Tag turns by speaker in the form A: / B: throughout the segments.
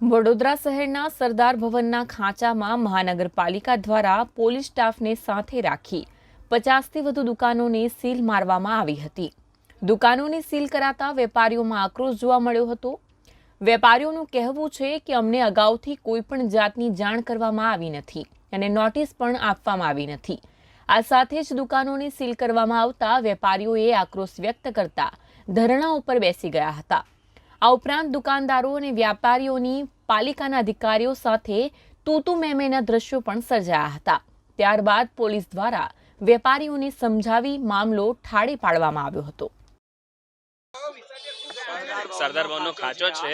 A: વડોદરા શહેરના સરદાર ભવનના ખાંચામાં મહાનગરપાલિકા દ્વારા પોલીસ સ્ટાફને સાથે રાખી પચાસથી વધુ દુકાનોને સીલ મારવામાં આવી હતી. દુકાનોને સીલ કરાતા વેપારીઓમાં આક્રોશ જોવા મળ્યો હતો. વેપારીઓનું કહેવું છે કે અમને અગાઉથી કોઈ પણ જાતની જાણ કરવામાં આવી નથી અને નોટિસ પણ આપવામાં આવી નથી. આ સાથે જ દુકાનોને સીલ કરવામાં આવતા વેપારીઓએ આક્રોશ વ્યક્ત કરતા ધરણા ઉપર બેસી ગયા હતા. આ ઉપરાંત દુકાનદારો અને વ્યાપારીઓની પાલિકાના અધિકારીઓ સાથે તૂતુ મેમેના દ્રશ્યો પણ સર્જાયા હતા. ત્યારબાદ પોલીસ દ્વારા વેપારીઓને સમજાવી મામલો ઠાળે પાડવામાં આવ્યો હતો.
B: સરદાર ભવનનો ખાંચો છે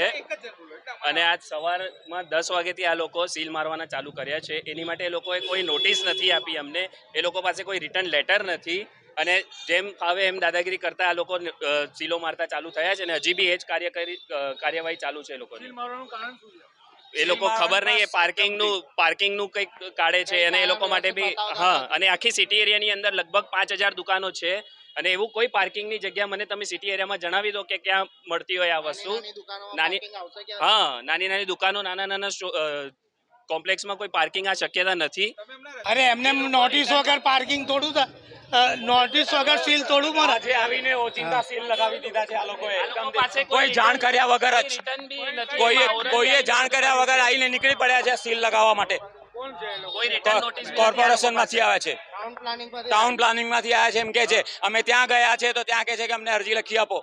B: અને આજ સવારમાં દસ વાગ્યાથી આ લોકો સીલ મારવાના ચાલુ કર્યા છે. એની માટે એ લોકોએ કોઈ નોટિસ નથી આપી અમને. એ લોકો પાસે કોઈ રિટર્ન લેટર નથી. અને જેમ ફાવે એમ દાદાગીરી કરતા આ લોકો સીલો મારતા ચાલુ થયા છે અને હજી બી એ જ કાર્યવાહી ચાલુ છે એ લોકોની. એ લોકો ખબર નહીં એ પાર્કિંગનું પાર્કિંગનું કંઈક કાઢે છે અને એ લોકો માટે બી હા અને આખી સિટી એરિયાની અંદર લગભગ પાંચ હજાર દુકાનો છે અને એવું કોઈ પાર્કિંગની જગ્યા મને તમે સિટી એરિયામાં જણાવી દો કે ક્યાં મળતી હોય આ વસ્તુ? નાની હા નાની નાની દુકાનો નાના નાના કોમ્પ્લેક્સમાં કોઈ પાર્કિંગ આ શક્યતા નથી.
C: અરે એમને એમ નોટિસ વગર પાર્કિંગ થોડું થ- અ, નોટિસ વગર સીલ તોડું મારે.
D: આજે આવીને ઓચિંતા સીલ લગાવી દીધા છે આ લોકોએ.
B: લોકો
D: કોઈ જાણ કર્યા વગર જ. કોઈએ કોઈએ જાણ કર્યા વગર આવીને નીકળી પડ્યા છે સીલ લગાવવા માટે. કોર્પોરેશનમાંથી આવે છે.
C: ટાઉન પ્લાનિંગ
D: ટાઉન પ્લાનિંગમાંથી આવ્યા છે એમ કે છે. અમે ત્યાં ગયા છે તો ત્યાં કે છે કે અમને અરજી લખી આપો.